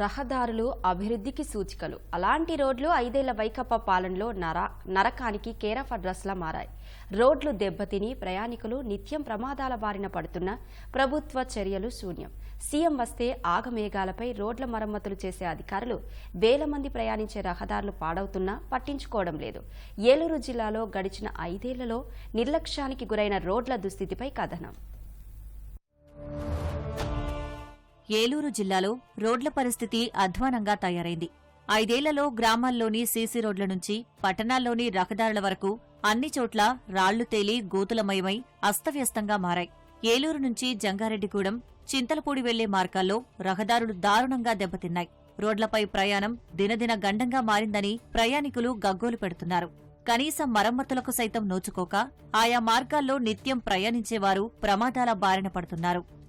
రహదారులు అభివృద్ధికి సూచికలు. అలాంటి రోడ్లు ఐదేళ్ళ వైకప్ప పాలనలో నర నరకానికి కేరఫ్ అడ్రస్లా మారాయి. రోడ్లు దెబ్బతిని ప్రయాణికులు నిత్యం ప్రమాదాల బారిన పడుతున్న ప్రభుత్వ చర్యలు శూన్యం. సీఎం వస్తే ఆగమేఘాలపై రోడ్ల మరమ్మతులు చేసే అధికారులు వేల మంది ప్రయాణించే రహదారులు పాడవుతున్నా పట్టించుకోవడం లేదు. ఏలూరు జిల్లాలో గడిచిన ఐదేళ్ళలో నిర్లక్ష్యానికి గురైన రోడ్ల దుస్థితిపై కథనం. ఏలూరు జిల్లాలో రోడ్ల పరిస్థితి అధ్వానంగా తయారైంది. ఐదేళ్ళలో గ్రామాల్లోని సీసీ రోడ్ల నుంచి పట్టణాల్లోని రహదారుల వరకు అన్ని చోట్ల రాళ్ళు తేలి గోతులమయమై అస్తవ్యస్తంగా మారాయి. ఏలూరు నుంచి జంగారెడ్డిగూడెం చింతలపూడి వెళ్ళే మార్గాల్లో రహదారులు దారుణంగా దెబ్బతిన్నాయి. రోడ్లపై ప్రయాణం దినదిన గండంగా మారిందని ప్రయాణికులు గగ్గోలు పెడుతున్నారు. కనీసం మరమ్మతులకు సైతం నోచుకోక ఆయా మార్గాల్లో నిత్యం ప్రయాణించేవారు ప్రమాదాల బారిన పడుతున్నారు.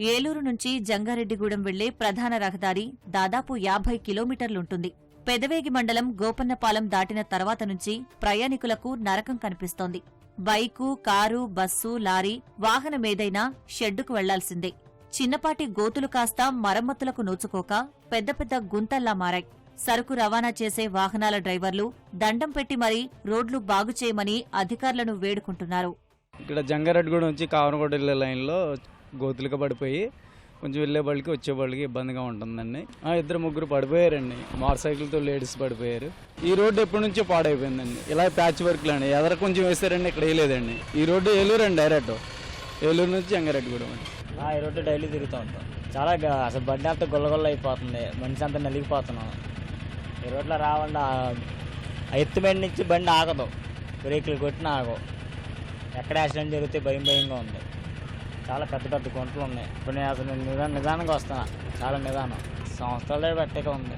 ఏలూరు నుంచి జంగారెడ్డిగూడెం వెళ్ళే ప్రధాన రహదారి దాదాపు యాభై కిలోమీటర్లుంటుంది. పెదవేగి మండలం గోపన్నపాలెం దాటిన తర్వాత నుంచి ప్రయాణికులకు నరకం కనిపిస్తోంది. బైకు కారు బస్సు లారీ వాహనమేదైనా షెడ్డుకు వెళ్ళాల్సిందే. చిన్నపాటి గోతులు కాస్త మరమ్మతులకు నోచుకోక పెద్ద పెద్ద గుంతల్లా మారాయి. సరుకు రవాణా చేసే వాహనాల డ్రైవర్లు దండం పెట్టి మరీ రోడ్లు బాగు చేయమని అధికారులను వేడుకుంటున్నారు. ఇక్కడ జంగారెడ్డిగూడ నుంచి కావనగూడ లైన్లో గోతులుగా పడిపోయి కొంచెం వెళ్ళే వాళ్ళకి వచ్చే వాళ్ళకి ఇబ్బందిగా ఉంటుందండి. ఆ, ఇద్దరు ముగ్గురు పడిపోయారండి. మోటార్ సైకిల్తో లేడీస్ పడిపోయారు. ఈ రోడ్డు ఎప్పటి నుంచో పాడైపోయిందండి. ఇలా ప్యాచ్ వర్క్లు అండి. ఎదర కొంచెం వేసారండి ఇక్కడ వేయలేదండి. ఈ రోడ్డు ఏలూరు అండి డైరెక్ట్. ఏలూరు నుంచి జంగారెడ్డిగూడెం అండి. ఆ, ఈ రోడ్డు డైలీ తిరుగుతూ ఉంటాం. చాలా అసలు బండి అంతా గొల్లగొల్ల అయిపోతుంది. మనిషి అంతా నలిగిపోతున్నాం. ఈ రోడ్లో రాకుండా ఎత్తు బండి నుంచి బండి ఆగదు. బ్రేకులు కొట్టిన ఆగవు. ఎక్కడ యాక్సిడెంట్ జరిగితే భయం భయంగా ఉంది. చాలా పెద్ద పెద్ద గుంటలు ఉన్నాయి. ఇప్పుడు నేను అసలు నిదాన నిదానంగా వస్తున్నా. చాలా నిదానం. సంవత్సరాలే పెట్టక ఉంది.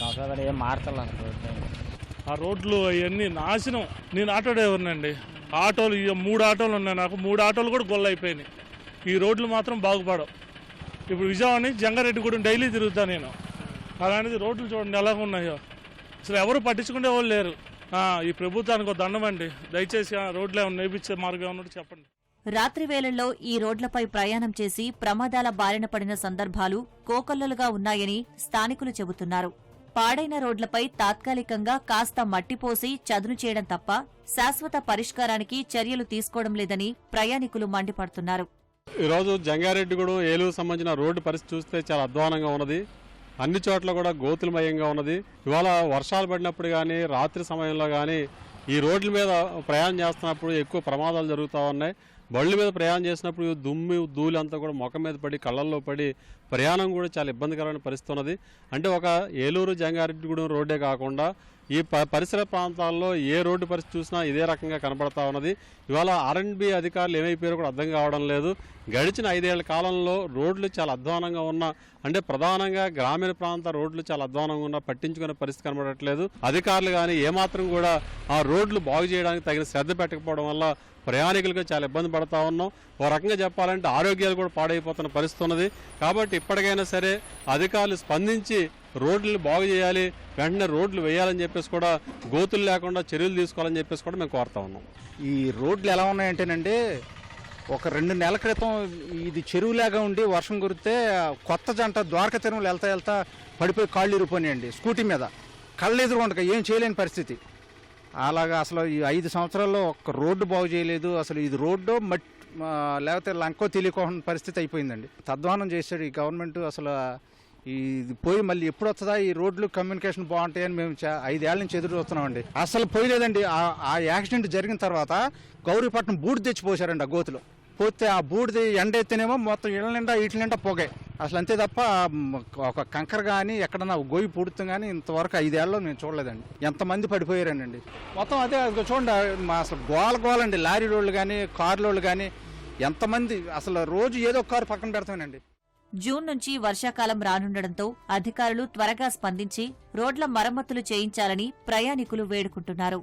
సంవత్సరాలు పెట్టి ఏం మారుతలేదు అసలు ఆ రోడ్లు అవన్నీ నాశనం. నేను ఆటో డ్రైవర్నండి ఆటోలు ఇక మూడు ఆటోలు ఉన్నాయి నాకు. మూడు ఆటోలు కూడా గొల్ల అయిపోయినాయి. ఈ రోడ్లు మాత్రం బాగుపడవు. ఇప్పుడు విజయవాడ జంగారెడ్డి కూడా డైలీ తిరుగుతాను నేను. అలాంటిది రోడ్లు చూడండి ఎలాగ ఉన్నాయో. అసలు ఎవరు పట్టించుకునే వాళ్ళు లేరు. ఈ ప్రభుత్వానికి ఒక దండం అండి. దయచేసి ఆ రోడ్లు ఏమైనా నేర్పించే మార్గం ఉన్నట్టు చెప్పండి. రాత్రి వేళల్లో ఈ రోడ్లపై ప్రయాణం చేసి ప్రమాదాల బారిన పడిన సందర్భాలు కోకొల్లలుగా ఉన్నాయని స్థానికులు చెబుతున్నారు. పాడైన రోడ్లపై తాత్కాలికంగా కాస్త మట్టిపోసి చదును చేయడం తప్ప శాశ్వత పరిష్కారానికి చర్యలు తీసుకోవడం లేదని ప్రయాణికులు మండిపడుతున్నారు. ఈరోజు జంగారెడ్డిగూడెం ఏలూరు సంబంధించిన రోడ్డు పరిస్థితి చూస్తే చాలా అధ్వానంగా ఉన్నది. అన్ని చోట్ల కూడా గోతులమయంగా ఉన్నది. ఇవాళ వర్షాలు పడినప్పుడు కానీ రాత్రి సమయంలో కానీ ఈ రోడ్ల మీద ప్రయాణం చేస్తున్నప్పుడు ఎక్కువ ప్రమాదాలు జరుగుతూ ఉన్నాయి. బళ్ళు మీద ప్రయాణం చేసినప్పుడు దుమ్మి ధూళి అంతా కూడా ముఖం మీద పడి కళ్ళల్లో పడి ప్రయాణం కూడా చాలా ఇబ్బందికరమైన పరిస్థితి ఉన్నది. అంటే ఒక ఏలూరు జంగారెడ్డిగూడెం రోడ్డే కాకుండా ఈ ప పరిసర ప్రాంతాల్లో ఏ రోడ్డు పరిస్థితి చూసినా ఇదే రకంగా కనబడతా ఉన్నది. ఇవాళ ఆర్ఎండ్బి అధికారులు ఏమైపోయారో కూడా అర్థం కావడం లేదు. గడిచిన ఐదేళ్ళ కాలంలో రోడ్లు చాలా అధ్వానంగా ఉన్న అంటే ప్రధానంగా గ్రామీణ ప్రాంత రోడ్లు చాలా అధ్వానంగా ఉన్న పట్టించుకునే పరిస్థితి కనబడట్లేదు. అధికారులు కానీ ఏమాత్రం కూడా ఆ రోడ్లు బాగు చేయడానికి తగిన శ్రద్ధ పెట్టకపోవడం వల్ల ప్రయాణికులకు చాలా ఇబ్బంది పడతా ఉన్నాం. ఓ రకంగా చెప్పాలంటే ఆరోగ్యాలు కూడా పాడైపోతున్న పరిస్థితి ఉన్నది. కాబట్టి ఇప్పటికైనా సరే అధికారులు స్పందించి రోడ్లు బాగు చేయాలి వెంటనే రోడ్లు వేయాలని చెప్పేసి కూడా గోతులు లేకుండా చర్యలు తీసుకోవాలని చెప్పేసి కూడా మేము కోరుతా ఉన్నాం. ఈ రోడ్లు ఎలా ఉన్నాయంటేనండి ఒక రెండు నెలల క్రితం ఇది చెరువులాగా ఉండి వర్షం కురితే కొత్త జంట ద్వారక తిరుమల వెళ్తా వెళ్తా పడిపోయి కాళ్ళు ఇరిపోయినాయండి స్కూటీ మీద. కళ్ళు ఎదురుకుండక ఏం చేయలేని పరిస్థితి. అలాగా అసలు ఈ ఐదు సంవత్సరాల్లో ఒక్క రోడ్డు బాగు చేయలేదు. అసలు ఇది రోడ్డు మట్ లేకపోతే లంకో తెలియకోని పరిస్థితి అయిపోయిందండి. తద్వానం చేశాడు ఈ గవర్నమెంట్. అసలు ఇది పోయి మళ్ళీ ఎప్పుడు వస్తుందా? ఈ రోడ్లు కమ్యూనికేషన్ బాగుంటాయని మేము చా- ఐదేళ్ళ నుంచి ఎదురు చూస్తున్నామండి. అసలు పోయలేదండి. ఆ- ఆ యాక్సిడెంట్ జరిగిన తర్వాత గౌరీపట్నం బూడి తెచ్చిపోసారండి ఆ గోతులో. పోతే ఆ బూడిది ఎండ అయితేనేమో మొత్తం ఇళ్ళ నిండా ఇట్ల నిండా పొగే. అసలు అంతే తప్ప ఒక కంకర కానీ ఎక్కడన్నా గోయి పుడుతుంది కానీ ఇంతవరకు ఐదేళ్ళలో నేను చూడలేదండి. ఎంతమంది పడిపోయారండి. మొత్తం అదే చూడండి మా అసలు గోల గోలండి లారీ రోడ్లు కానీ కార్లోళ్ళు కానీ ఎంతమంది అసలు రోజు ఏదో ఒక కారు పక్కన పెడతానండి జూన్ నుంచి వర్షాకాలం రానుండడంతో అధికారులు త్వరగా స్పందించి రోడ్ల మరమ్మతులు చేయించాలని ప్రయాణికులు వేడుకుంటున్నారు.